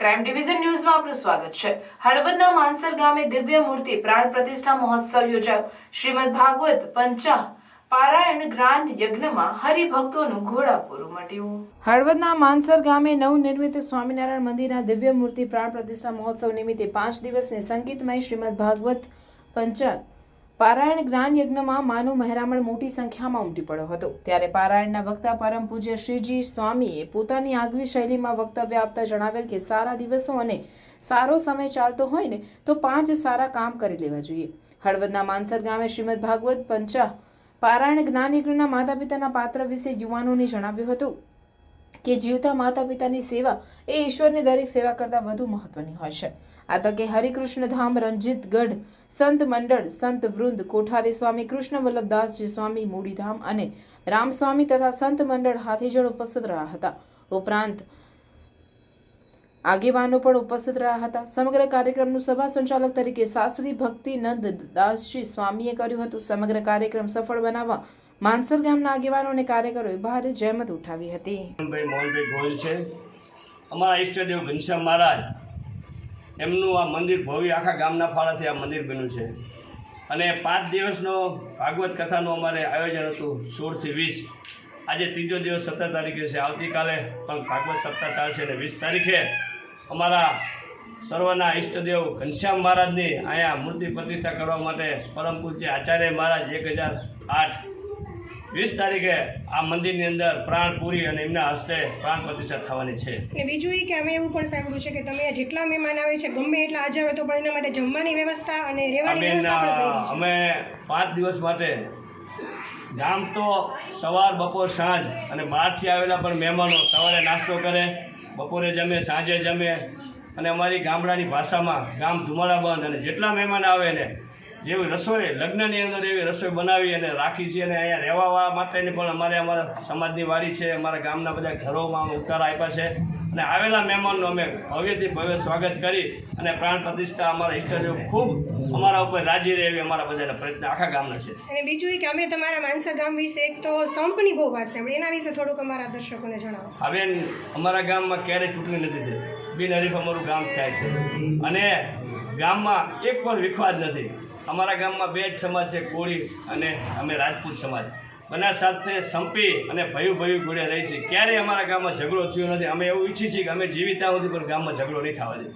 Prime division ન્યૂઝમાં આપનું સ્વાગત છે. હળવદના માનસર ગામે દિવ્ય મૂર્તિ પ્રાણ પ્રતિષ્ઠા મહોત્સવ યોજાયો. શ્રીમદ ભાગવત પંચા પારાયણ જ્ઞાન યજ્ઞમાં હરિભક્તોનું ઘોડાપૂરું મટ્યું. હળવદના માનસર ગામે નવનિર્મિત સ્વામિનારાયણ મંદિરના દિવ્ય મૂર્તિ પ્રાણ પ્રતિષ્ઠા મહોત્સવ નિમિત્તે પાંચ દિવસની સંગીતમય શ્રીમદ ભાગવત પંચાહ પારાયણ જ્ઞાન યજ્ઞમાં માનવ મહેરામણ મોટી સંખ્યામાં ઉમટી પડ્યો હતો. ત્યારે પારાયણના વક્તા પરમ પૂજ્ય શ્રીજી સ્વામીએ પોતાની આગવી શૈલીમાં વક્તવ્ય આપતા જણાવેલ કે સારા દિવસો અને સારો સમય ચાલતો હોય ને તો પાંચ સારા કામ કરી લેવા જોઈએ. હળવદના માનસર ગામે શ્રીમદ ભાગવત પંચા પારાયણ જ્ઞાન યજ્ઞના માતા પિતાના પાત્ર વિશે યુવાનોને જણાવ્યું હતું. કે જીવતા માતા પિતાની સેવા એ ઈશ્વરની દરેક સેવા કરતાં વધુ મહત્વની હોય છે. આ તકે હરિકૃષ્ણ ધામ, રંજીતગઢ, સંત મંડળ, સંત વૃંદ, કોઠારી સ્વામી, કૃષ્ણ વલ્લભદાસજી સ્વામી મૂડીધામ અને રામસ્વામી તથા સંત મંડળ હાથીજણ ઉપસ્થિત રહ્યા હતા. ઉપરાંત આગેવાનો પણ ઉપસ્થિત રહ્યા હતા. સમગ્ર કાર્યક્રમનું સભા સંચાલક તરીકે શાસ્ત્રી ભક્તિનંદ દાસજી સ્વામીએ કર્યું હતું. સમગ્ર કાર્યક્રમ સફળ બનાવવા માનસર ગામના આગેવાનો અને કાર્યકરોએ ભારે જહેમત ઉઠાવી હતી. મોહનભાઈ ગોયલ છે. અમારા ઈષ્ટદેવ ઘનશ્યામ મહારાજ, એમનું આ મંદિર ભવ્ય આખા ગામના ફાળાથી આ મંદિર બન્યું છે. અને પાંચ દિવસનો ભાગવત કથાનું અમારે આયોજન હતું સોળથી વીસ. આજે ત્રીજો દિવસ સત્તર તારીખે છે. આવતીકાલે પણ ભાગવત સપ્તાહ ચાલશે અને વીસ તારીખે અમારા સર્વના ઈષ્ટદેવ ઘનશ્યામ મહારાજની અહીંયા મૂર્તિ પ્રતિષ્ઠા કરવા માટે પરમ પૂજ્ય આચાર્ય મહારાજ એક હજાર આઠ વીસ તારીખે આ મંદિરની અંદર પ્રાણ પૂરી અને એમના હસ્તે પ્રાણ પ્રતિષ્ઠા થવાની છે. અને બીજું એ કે અમે એવું પણ સાંભળ્યું છે કે તમે જેટલા મહેમાન આવે છે ગમે એટલા હાજર હોય તો પણ એના માટે જમવાની વ્યવસ્થા અને રહેવાની વ્યવસ્થા અમે પાંચ દિવસ માટે ગામ તો સવાર બપોર સાંજ અને બહારથી આવેલા પણ મહેમાનો સવારે નાસ્તો કરે બપોરે જમે સાંજે જમે અને અમારી ગામડાની ભાષામાં ગામ ધુમાડા બંધ અને જેટલા મહેમાન આવે ને જેવી રસોઈ લગ્નની અંદર એવી રસોઈ બનાવી અને રાખી છે અને અહીંયા રહેવા માટેની પણ અમારે અમારા સમાજની વાડી છે અમારા ગામના બધા ઘરોમાં અમે ઉતારા આપ્યા છે. અને આવેલા મહેમાનનું અમે ભવ્યથી ભવ્ય સ્વાગત કરી અને પ્રાણ પ્રતિષ્ઠા અમારા ઈષ્ટદેવ ખૂબ અમારા ઉપર રાજી રહે એવી અમારા બધાના પ્રયત્ન આખા ગામના છે. અને બીજું એ કે અમે તમારા માનસા ગામ વિશે એક તો સંપની બહુ વાત સાંભળી. એના વિશે થોડુંક અમારા દર્શકોને જણાવો. હવે અમારા ગામમાં ક્યારેય ચૂંટણી નથી થઈ. બિનહરીફ અમારું ગામ થાય છે. અને ગામમાં એક પણ વિખવાદ નથી. અમારા ગામમાં બે જ સમાજ છે, કોળી અને અમે રાજપૂત સમાજ. બંને સાથે સંપી અને ભયું ભયું જોડે રહી છે. ક્યારેય અમારા ગામમાં ઝઘડો થયો નથી. અમે એવું ઈચ્છીએ છીએ કે અમે જીવિતા સુધી પણ ગામમાં ઝઘડો નહીં થવા દઈએ